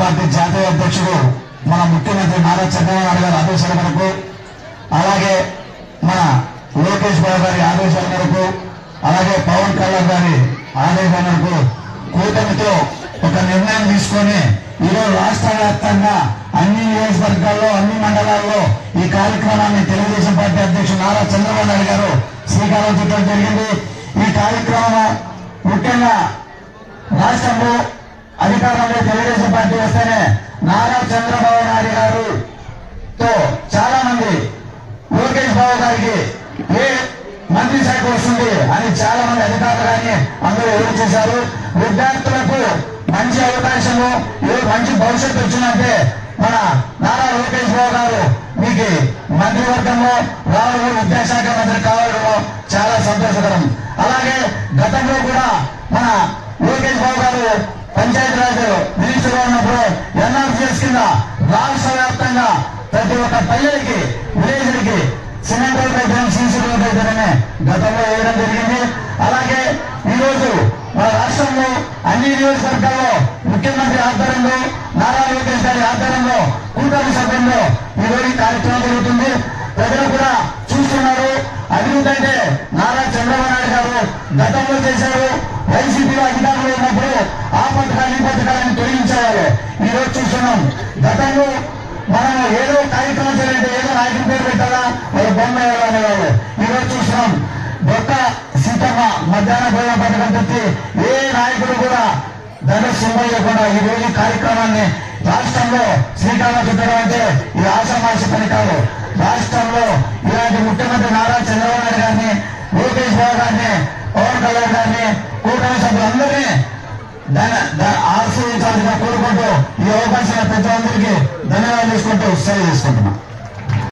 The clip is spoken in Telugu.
పార్టీ జాతీయ అధ్యక్షుడు మన ముఖ్యమంత్రి నారా చంద్రబాబు గారి ఆదేశాల మేరకు అలాగే మన లోకేష్ బాబు గారి ఆదేశాల మేరకు అలాగే పవన్ కళ్యాణ్ గారి ఆదేశాల మేరకు కూటమితో ఒక నిర్ణయం తీసుకొని ఈరోజు రాష్ట్ర వ్యాప్తంగా అన్ని నియోజకవర్గాల్లో అన్ని మండలాల్లో ఈ కార్యక్రమాన్ని తెలుగుదేశం పార్టీ అధ్యక్షుడు నారా చంద్రబాబు నాయుడు గారు శ్రీకారం చుట్టడం జరిగింది. ఈ కార్యక్రమం ముఖ్యంగా రాష్ట్రంలో అధికారంలో తెలుగుదేశం పార్టీ వస్తేనే నారా చంద్రబాబు నాయుడు గారు తో చాలా మంది లోకేష్ బాబు గారికి ఏ మంత్రి శాఖ వస్తుంది అని చాలా మంది అధికారులు కానీ అందరూ ఎవరు చేశారు. విద్యార్థులకు మంచి అవకాశము ఏ మంచి భవిష్యత్తు వచ్చిందంటే మన నారా లోకేష్ బాబు గారు మీకు మంత్రివర్గంలో రావడము విద్యాశాఖ మంత్రి కావడము చాలా సంతోషకరం. అలాగే గతంలో కూడా మన లోకేష్ బాబు గారు పంచాయతీరాజ్ రాజు గా ఉన్నప్పుడు ఎన్ఆర్సీఎస్ కింద రాష్ట్ర వ్యాప్తంగా ప్రతి ఒక్క పల్లెలకి విలేజ్లకి సిమెంట్ రోడ్ అయితే సీసీ రోడ్ అయితేనే గతంలో వేయడం జరిగింది. అలాగే ఈ రోజు మన రాష్ట్రంలో అన్ని నియోజకవర్గాల్లో ముఖ్యమంత్రి ఆధ్వర్యంలో నారా లోకేష్ గారి ఆధ్వర్యంలో కూటమి సభ్యంలో ఈరోజు కార్యక్రమం జరుగుతుంది. అభివృద్ధి నారా చంద్రబాబు నాయుడు గారు గతంలో చేశారు. వైసీపీలో అధికారంలో ఉన్నప్పుడు ఆ పథకాలు ఈ పథకాలను తొలగించేవారు. ఈ రోజు చూస్తున్నాం. గతంలో మనం ఏదో కార్యక్రమం చేయాలంటే ఏదో నాయకుడి పేరు పెట్టాలా? వాళ్ళ బొమ్మ వేయాలా అనేవాళ్ళు ఈ చూస్తున్నాం. బొక్క సీతమ్మ మధ్యాహ్న భోజన పథకం తెచ్చి ఏ నాయకుడు కూడా ధన లేకుండా ఈ రోజు కార్యక్రమాన్ని రాష్ట్రంలో శ్రీకారం చుట్టడం అంటే ఇది ఆశామాషి పని కాదు. రాష్ట్రంలో ఇలాంటి ముఖ్యమంత్రి నారా చంద్రబాబు నాయుడు గారిని లోకేష్ బాబు గారిని పవన్ కళ్యాణ్ గారిని అందరినీ సభ్యులందరినీ ఆశ్రయించాలని కోరుకుంటూ ఈ అవకాశం ప్రతి అందరికీ ధన్యవాదాలు తీసుకుంటూ సెలవు తీసుకుంటున్నాం.